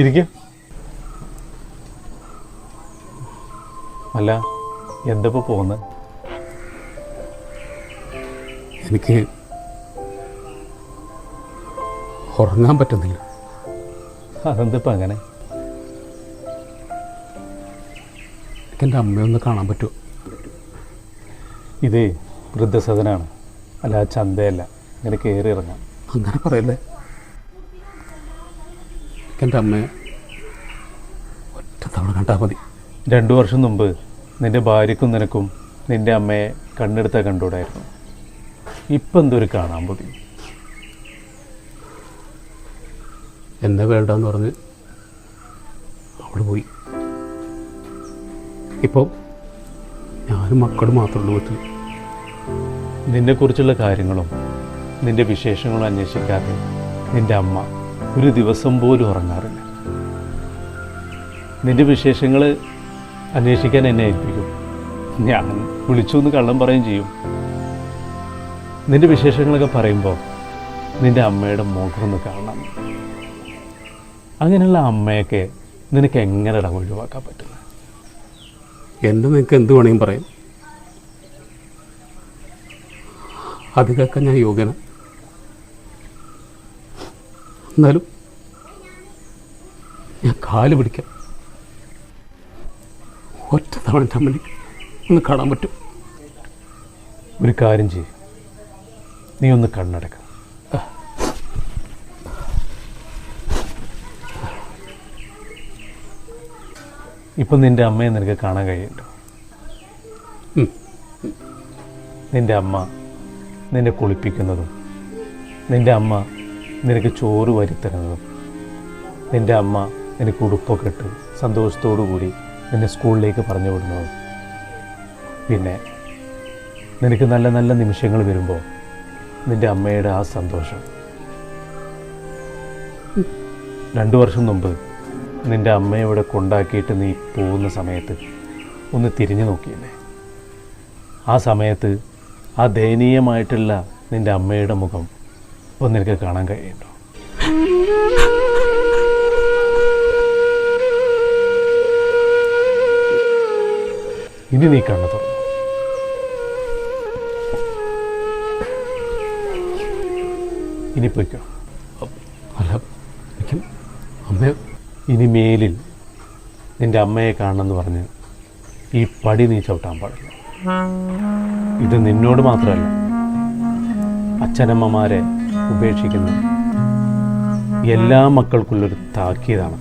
ഇരിക്കും. അല്ല എന്താ ഇപ്പോൾ പോകുന്നത് എനിക്ക് ഉറങ്ങാൻ പറ്റുന്നില്ല. അതെന്തിപ്പോൾ അങ്ങനെ? എനിക്ക് എന്റെ അമ്മയൊന്ന് കാണാൻ പറ്റുമോ? ഇത് വൃദ്ധസദനാണ്. അല്ല ചന്തയല്ല. ഇങ്ങനെ കയറി ഇറങ്ങാം. അങ്ങനെ പറയല്ലേ? എന്റെ അമ്മയെ ഒറ്റ തവണ കണ്ടാൽ മതി. രണ്ടു വർഷം മുമ്പ് നിന്റെ ഭാര്യക്കും നിനക്കും നിന്റെ അമ്മയെ കണ്ണെടുത്ത കണ്ടൂടായിരുന്നു ഇപ്പം എന്തൊരു കാണാൻ പൊതി. എന്നെ വേണ്ടെന്ന് പറഞ്ഞ് അവൾ പോയി. ഇപ്പോൾ ഞാനും മക്കളും മാത്രമേ ഉള്ളൂ വീട്ടിൽ നിന്നെക്കുറിച്ചുള്ള കാര്യങ്ങളും നിന്റെ വിശേഷങ്ങളും അന്വേഷിക്കാതെ നിന്റെ അമ്മ ഒരു ദിവസം പോലും ഉറങ്ങാറില്ല. നിന്റെ വിശേഷങ്ങൾ അന്വേഷിക്കാൻ എന്നെ ഏൽപ്പിക്കും. ഞാൻ വിളിച്ചു എന്ന് കള്ളം പറയുകയും ചെയ്യും. നിന്റെ വിശേഷങ്ങളൊക്കെ പറയുമ്പോൾ നിന്റെ അമ്മയുടെ ഒന്ന് കാണണം. അങ്ങനെയുള്ള അമ്മയൊക്കെ നിനക്ക് എങ്ങനെടാ ഒഴിവാക്കാൻ പറ്റുന്നത്? എന്നും നിനക്ക് എന്ത് വേണമെങ്കിലും പറയാം. അത് കേൾക്കാൻ ഞാൻ യോഗ്യന. എന്നാലും ഞാൻ കാൽ പിടിക്കാം. ഒറ്റ തവണ അമ്മനെ ഒന്ന് കാണാൻ പറ്റും. ഒരു കാര്യം ചെയ്യും. നീ ഒന്ന് കണ്ണടക്ക. ഇപ്പം നിന്റെ അമ്മയെ നിനക്ക് കാണാൻ കഴിയുന്നുണ്ടോ? നിന്റെ അമ്മ നിന്നെ കുളിപ്പിക്കുന്നതും നിന്റെ അമ്മ നിനക്ക് ചോറ് വരുത്തരുന്നതും നിന്റെ അമ്മ നിനക്ക് ഉടുപ്പൊക്കെ ഇട്ട് സന്തോഷത്തോടു കൂടി നിന്നെ സ്കൂളിലേക്ക് പറഞ്ഞു വിടുന്നതും. പിന്നെ നിനക്ക് നല്ല നല്ല നിമിഷങ്ങൾ വരുമ്പോൾ നിന്റെ അമ്മയുടെ ആ സന്തോഷം. രണ്ടു വർഷം മുമ്പ് നിന്റെ അമ്മയെ ഇവിടെ കൊണ്ടാക്കിയിട്ട് നീ പോകുന്ന സമയത്ത് ഒന്ന് തിരിഞ്ഞു നോക്കിയില്ലേ? ആ സമയത്ത് ആ ദയനീയമായിട്ടുള്ള നിന്റെ അമ്മയുടെ മുഖം ഒന്ന് നിനക്ക് കാണാൻ കഴിയുന്നുണ്ടോ? ഇനി നീ കണ്ണു തുറന്നു ഇനി പൊയ്ക്കോ. അല്ല അമ്മയെ ഇനി മേലിൽ നിന്റെ അമ്മയെ കാണണമെന്ന് പറഞ്ഞ് ഈ പടി നീ ചവിട്ടാൻ പാടില്ല ഇത് നിന്നോട് മാത്രമല്ല അച്ഛനമ്മമാരെ ഉപേക്ഷിക്കുന്ന എല്ലാ മക്കൾക്കുള്ളൊരു താക്കീതാണ്.